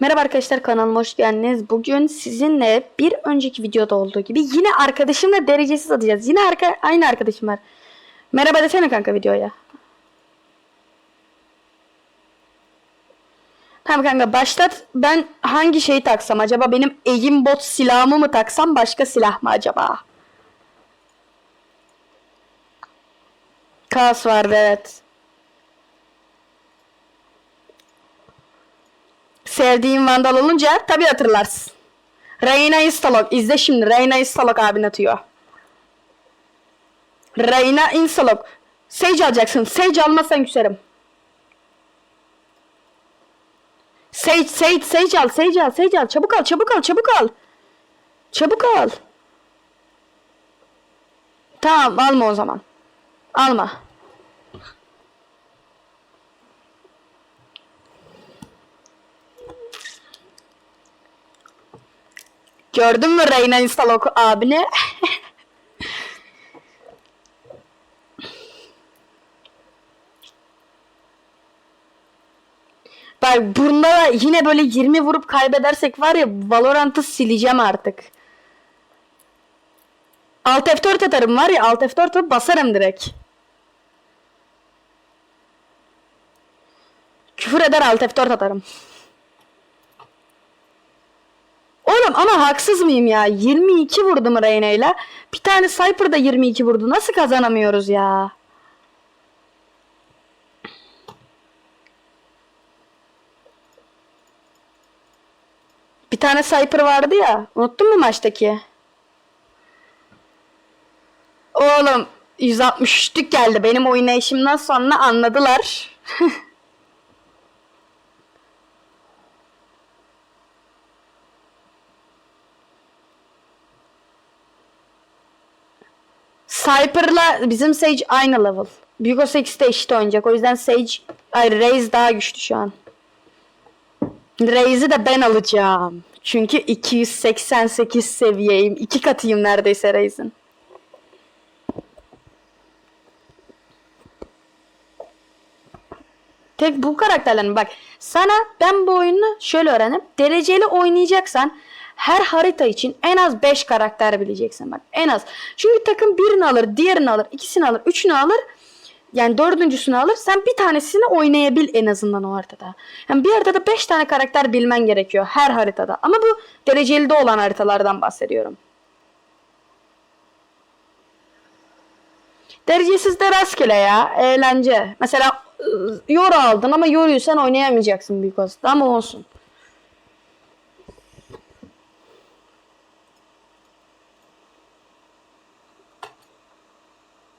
Merhaba arkadaşlar kanalıma hoş geldiniz. Bugün sizinle bir önceki videoda olduğu gibi yine arkadaşımla derecesiz atacağız. Yine arka, aynı arkadaşım var. Merhaba desene kanka videoya. Tamam kanka başlat. Ben hangi şeyi taksam acaba? Benim aimbot silahımı mı taksam başka silah mı acaba? Kaos vardı evet. Sevdiğin Vandal olunca tabii hatırlarsın. Reyna Instalok. izle şimdi. Reyna Instalok abin atıyor. Reyna Instalok. Sage alacaksın. Sage almazsan küserim. Sage, Sage, Sage al, Sage al, Sage al. Çabuk al, çabuk al, çabuk al. Çabuk al. Tamam, alma o zaman. Alma. Gördün mü Reyna Instalok abini? Bak bunda da yine böyle 20 vurup kaybedersek var ya Valorant'ı sileceğim artık. Alt F4 atarım var ya Alt F4 atıp basarım direkt. Küfür eder Alt F4 atarım. Oğlum ama haksız mıyım ya? 22 vurdum Reyna'yla. Bir tane Cypher da 22 vurdu. Nasıl kazanamıyoruz ya? Bir tane Cypher vardı ya. Unuttun mu maçtaki? Oğlum 163'lük geldi. Benim oynayışımdan sonra anladılar. Cypher'la bizim Sage aynı level. Hugo 8'de eşit oynayacak. O yüzden Sage, ay Raze daha güçlü şu an. Raze'i de ben alacağım. Çünkü 288 seviyeyim. İki katıyım neredeyse Raze'in. Tek bu karakterlerin bak sana ben bu oyunu şöyle öğrendim. Dereceli oynayacaksan her harita için en az 5 karakter bileceksin bak en az. Çünkü takım birini alır, diğerini alır, ikisini alır, üçünü alır. Yani dördüncüsünü alır. Sen bir tanesini oynayabil en azından o haritada. Yani bir haritada 5 tane karakter bilmen gerekiyor her haritada. Ama bu dereceli de olan haritalardan bahsediyorum. Derecesiz de rastgele ya. Eğlence. Mesela ıı, Yoru aldın ama Yoru'yu sen oynayamayacaksın büyük olasılıkla ama olsun.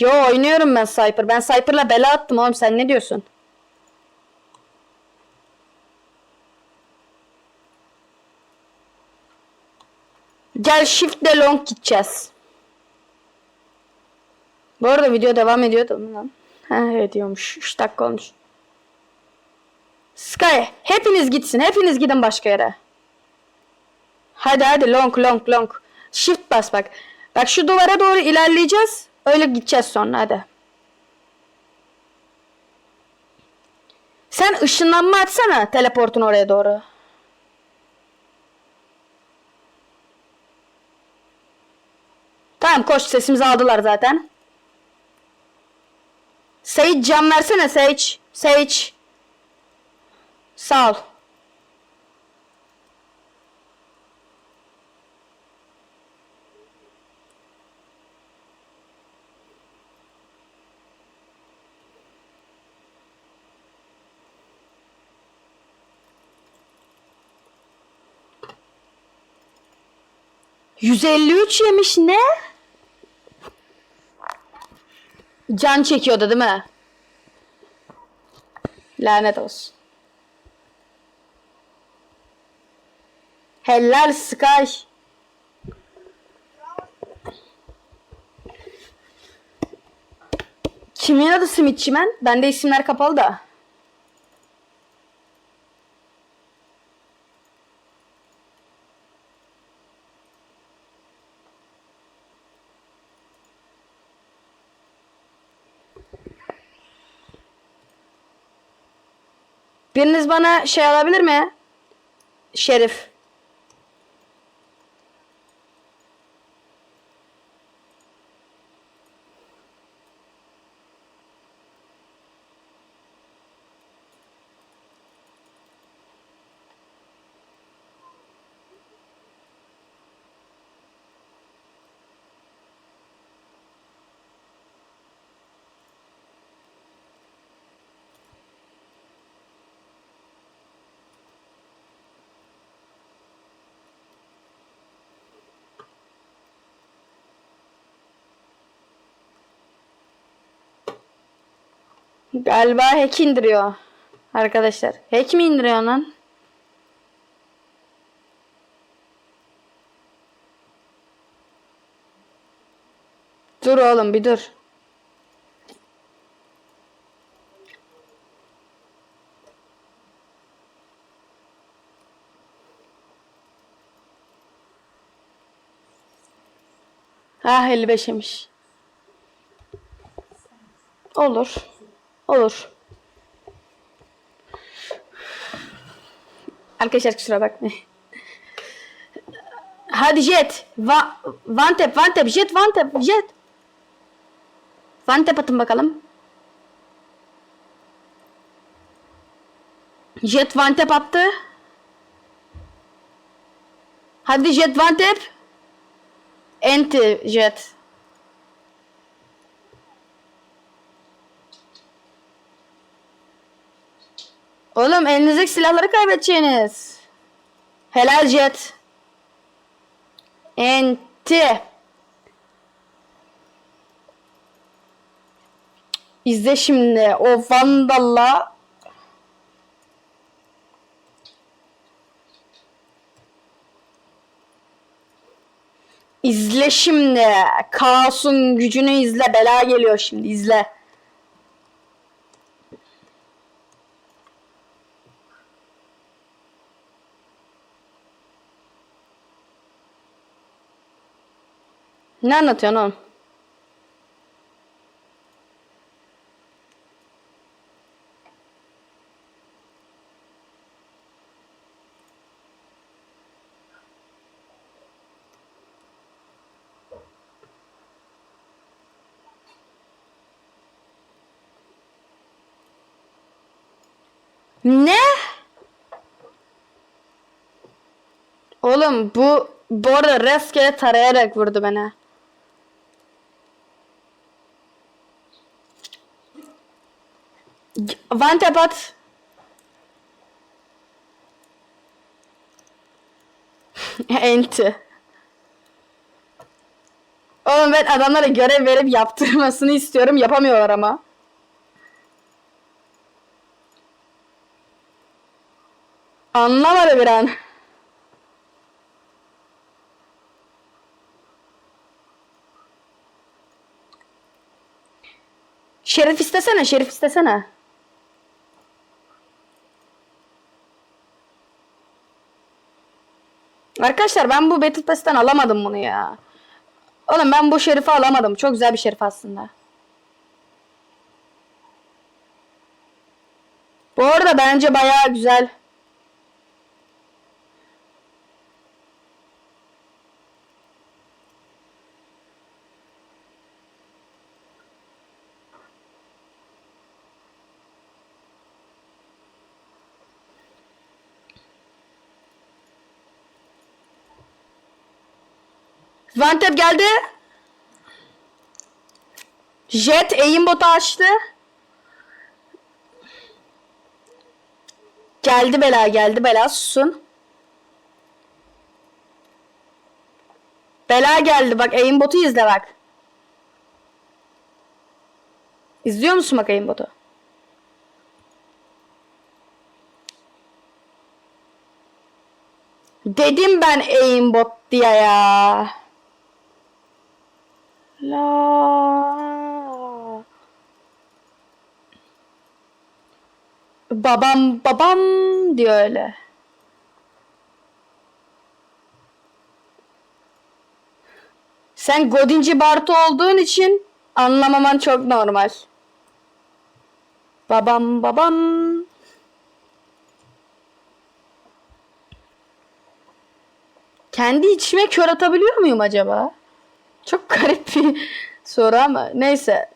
Yo oynuyorum ben Cypher. Ben Cypher'la bela attım oğlum sen ne diyorsun? Gel shift'le long gideceğiz. Bu arada video devam ediyor da mı lan? Ha ediyormuş. 3 dakika olmuş. Sky hepiniz gitsin. Hepiniz gidin başka yere. Hadi hadi long long long. Shift bas bak. Bak şu duvara doğru ilerleyeceğiz. Öyle gideceğiz sonra hadi. Sen ışınlanma atsana teleportun oraya doğru. Tamam koş sesimizi aldılar zaten. Sage cam versene Sage. Sage. Sağ ol. ...153 yemiş ne? Can çekiyordu değil mi? Lanet olsun. Helal Sky. Kimin adı Simitçimen? Bende isimler kapalı da. Biriniz bana şey alabilir mi? Şerif. Galiba hack indiriyor. Arkadaşlar. Hack mi indiriyor lan? Dur oğlum bir dur. Ah 55 yemiş. Olur. Olur. Arkadaşlar kusura bakmayın. Hadi jet. Va one tap, jet, tap, jet. Tap atın bakalım. Jet tap attı. Hadi jet tap. Enti jet. Oğlum elinizdeki silahları kaybedeceğiniz. Helal jet. Enti. İzle şimdi o Vandal'la İzle şimdi. Kaos'un gücünü izle. Bela geliyor şimdi. izle. Ne anlatıyorsun oğlum? Ne? Oğlum bu bu arada rastgele tarayarak vurdu beni. At. Enti. Oğlum ben adamlara görev verip yaptırmasını istiyorum. Yapamıyorlar ama. Anlamadı bir an. Şerif istesene, şerif istesene. Arkadaşlar ben bu Battle Pass'ten alamadım bunu ya. Oğlum ben bu şerifi alamadım. Çok güzel bir şerif aslında. Bu arada bence bayağı güzel. Vantep geldi. Jet aimbotu açtı. Geldi bela geldi bela susun. Bela geldi bak aimbotu izle bak. İzliyor musun bak aimbotu? Dedim ben aimbot diye ya. La. Babam babam diyor öyle. Sen Godinci Bartu olduğun için anlamaman çok normal. Babam babam. Kendi içime kör atabiliyor muyum acaba? Çok garip bir soru ama neyse.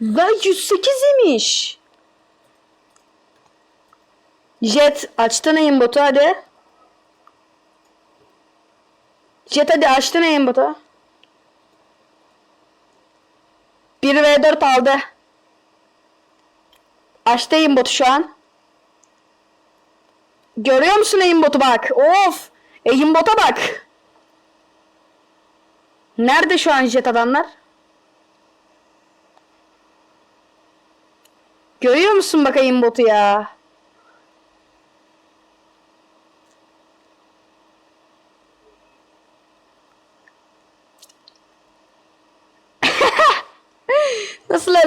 La 108 imiş. Jet açtın aimbotu hadi. Jet hadi açtın aimbotu. 1 v 4 aldı. Açtı aimbotu şu an. Görüyor musun aimbotu bak. Of. Aimbot'a bak. Nerede şu an jet adamlar? Görüyor musun bakayım botu ya?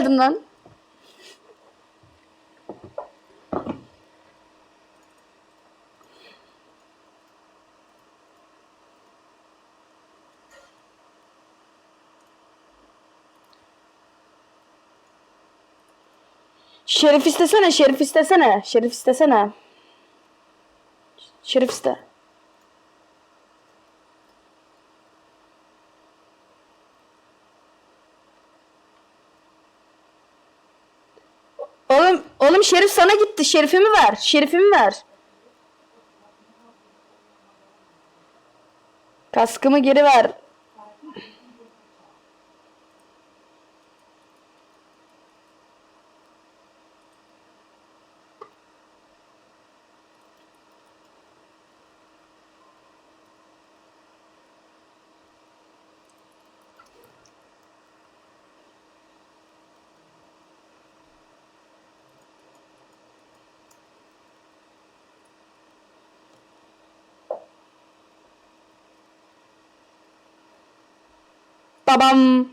Öldün lan? Şerif istesene, şerif istesene. Şerif istesene. Şerif iste. Oğlum, oğlum şerif sana gitti. Şerifimi ver. Şerifimi ver. Kaskımı geri ver. Babam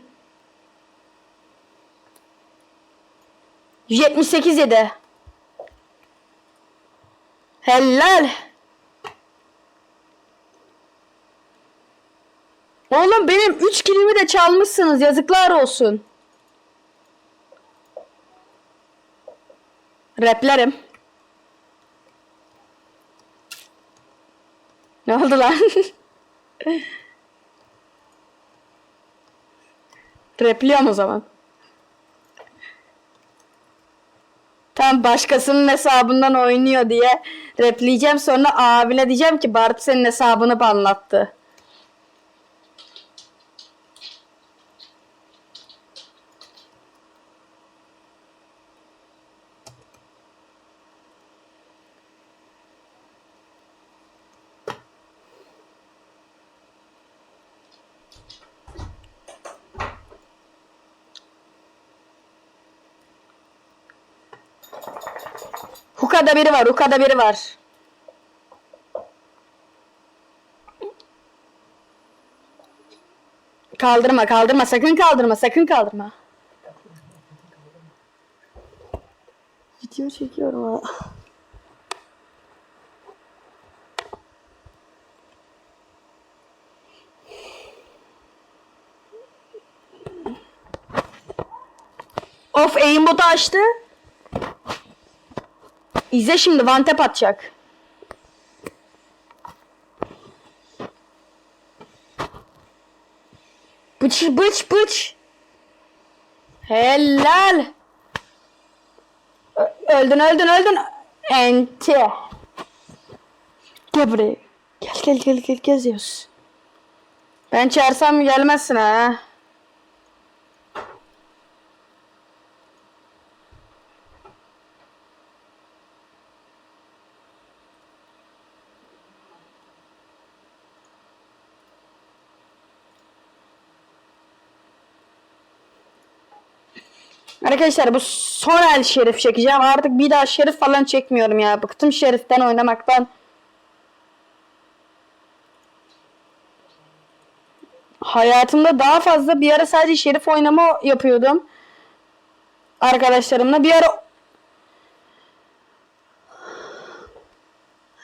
78 yedi. Helal. Oğlum benim 3 kilimi de çalmışsınız. Yazıklar olsun. Replerim. Ne oldu lan? Repliyorum o zaman. Tam başkasının hesabından oynuyor diye repleyeceğim sonra abine diyeceğim ki Bart senin hesabını banlattı. Hukada biri var, hukada biri var. Kaldırma, kaldırma, sakın kaldırma, sakın kaldırma. Video çekiyorum ha. Of aimbot'u açtı. İzle şimdi tap atacak. Bıç bıç bıç. Helal. Ö- öldün öldün öldün. Enti. Gel. Gel gel gel gel geziyoruz. Ben çağırsam gelmezsin ha. Arkadaşlar bu son el şerif çekeceğim. Artık bir daha şerif falan çekmiyorum ya. Bıktım şeriften oynamaktan. Hayatımda daha fazla bir ara sadece şerif oynama yapıyordum. Arkadaşlarımla bir ara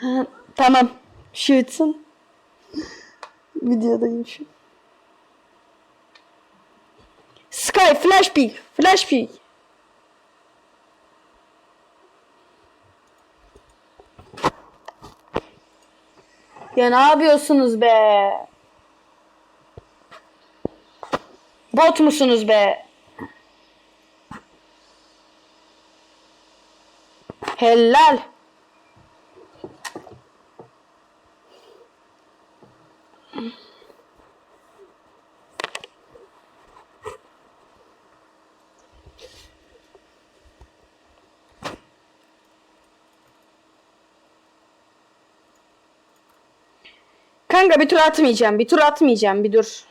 tamam. Şu bitsin. Videodayım şu. Sky Flash Peak. Flash Peak. Ya ne yapıyorsunuz be? Bot musunuz be? Helal. Kanka bir tur atmayacağım. Bir tur atmayacağım. Bir dur.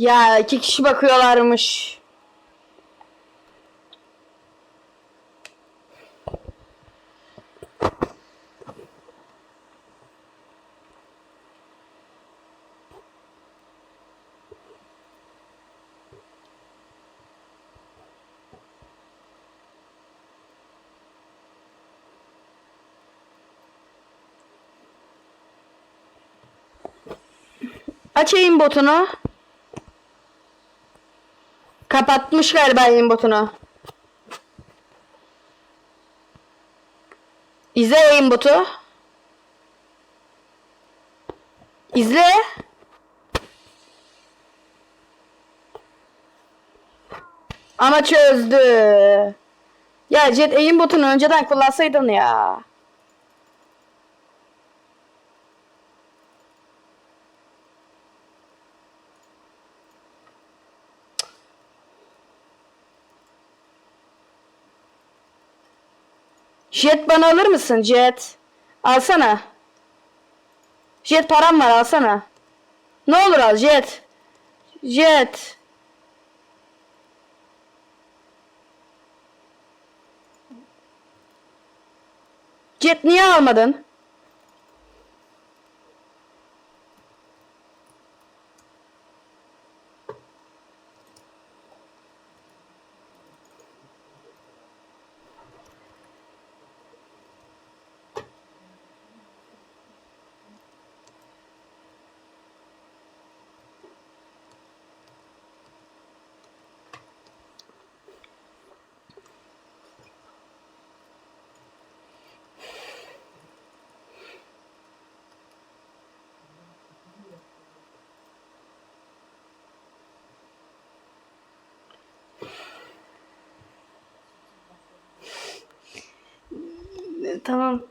Ya iki kişi bakıyorlarmış. Açayım botunu. Kapatmış galiba yayın botunu. İzle yayın botu. İzle. Ama çözdü. Ya Jet yayın botunu önceden kullansaydın ya. Jet bana alır mısın Jet? Alsana. Jet param var alsana. Ne olur al Jet. Jet. Jet niye almadın? Tamam.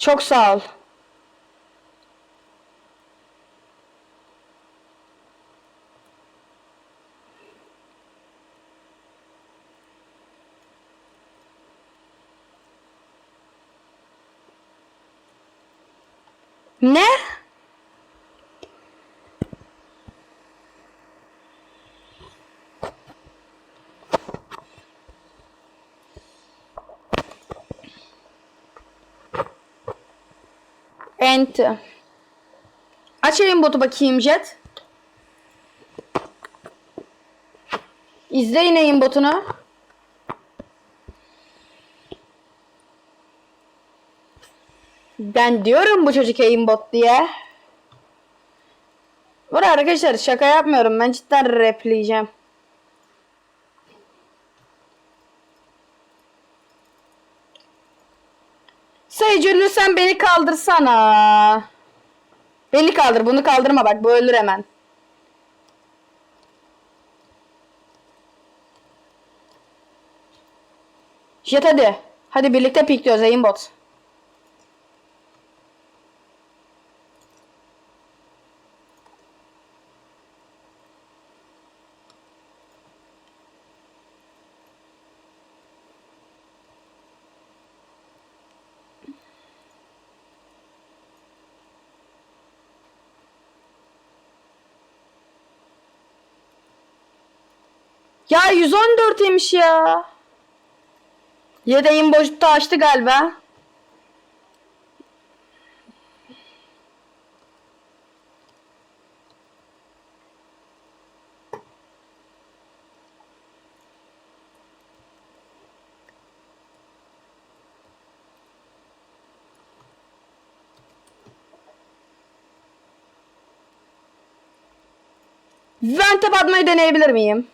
Çok sağ ol. Ne? Enter. Açayım botu bakayım Jet. İzleyin yayın botunu. Ben diyorum bu çocuk yayın bot diye. Burada arkadaşlar şaka yapmıyorum. Ben cidden repleyeceğim. Sen beni kaldırsana. Beni kaldır. Bunu kaldırma bak. Bu ölür hemen. Jet hadi. Hadi birlikte pikliyoruz aimbot. Ya 114 imiş ya. Yedeğin boşluğu açtı galiba. Vente atmayı deneyebilir miyim?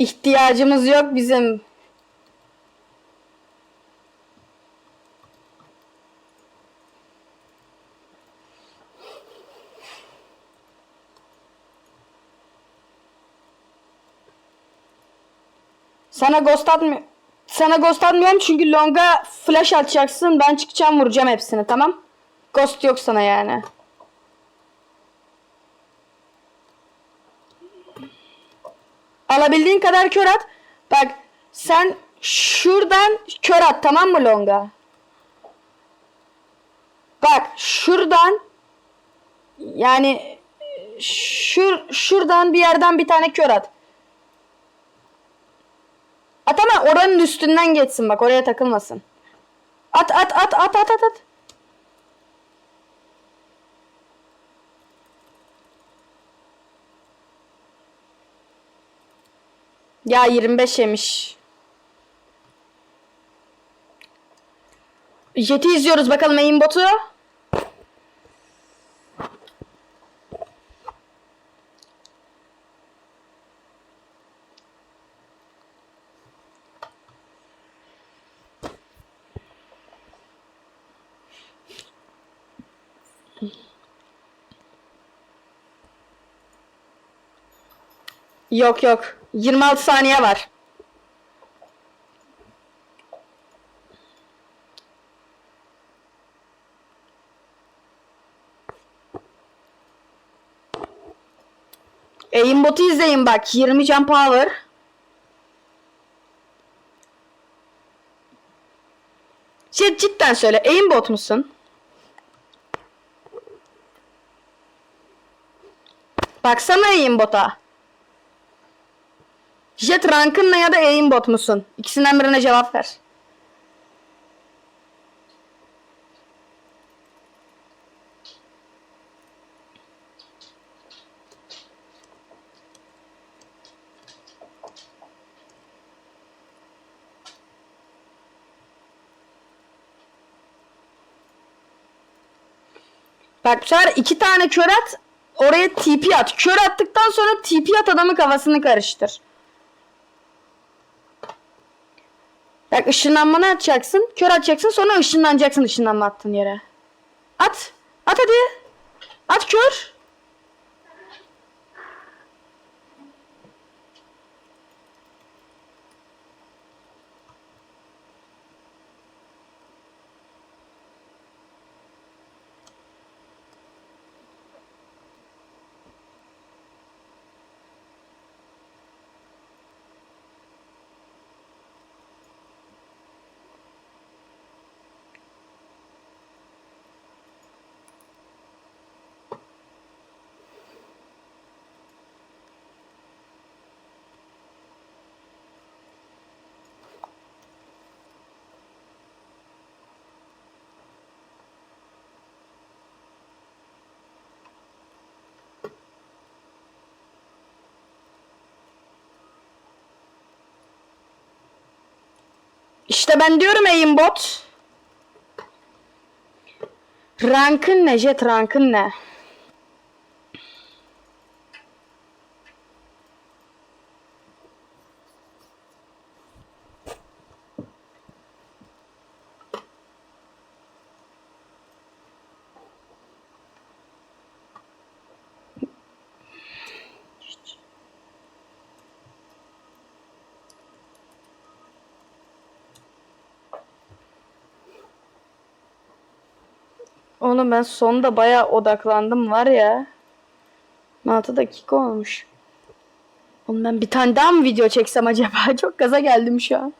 İhtiyacımız yok bizim. Sana ghost atmıyor. Sana ghost atmıyorum çünkü longa flash atacaksın. Ben çıkacağım vuracağım hepsini tamam? Ghost yok sana yani. Alabildiğin kadar kör at. Bak sen şuradan kör at tamam mı longa? Bak şuradan yani şur şuradan bir yerden bir tane kör at. At ama oranın üstünden geçsin bak oraya takılmasın. At at at at at at at. Ya 25 yemiş. Jet'i izliyoruz bakalım aimbotu. Yok yok. 26 saniye var. Aimbot'u izleyin bak. 20 can power. Şey cidden söyle. Aimbot musun? Baksana aimbot'a. Jet rankın ne ya da aimbot musun? İkisinden birine cevap ver. Bak bu sefer iki tane kör at. Oraya TP at. Kör attıktan sonra TP at adamın kafasını karıştır. Bak ışınlanmanı atacaksın. Kör atacaksın sonra ışınlanacaksın ışınlanma attığın yere. At. At hadi. At kör. İşte ben diyorum aimbot. Rankın ne Jet rankın ne? Oğlum ben sonda bayağı odaklandım var ya. 6 dakika olmuş. Oğlum ben bir tane daha mı video çeksem acaba? Çok gaza geldim şu an.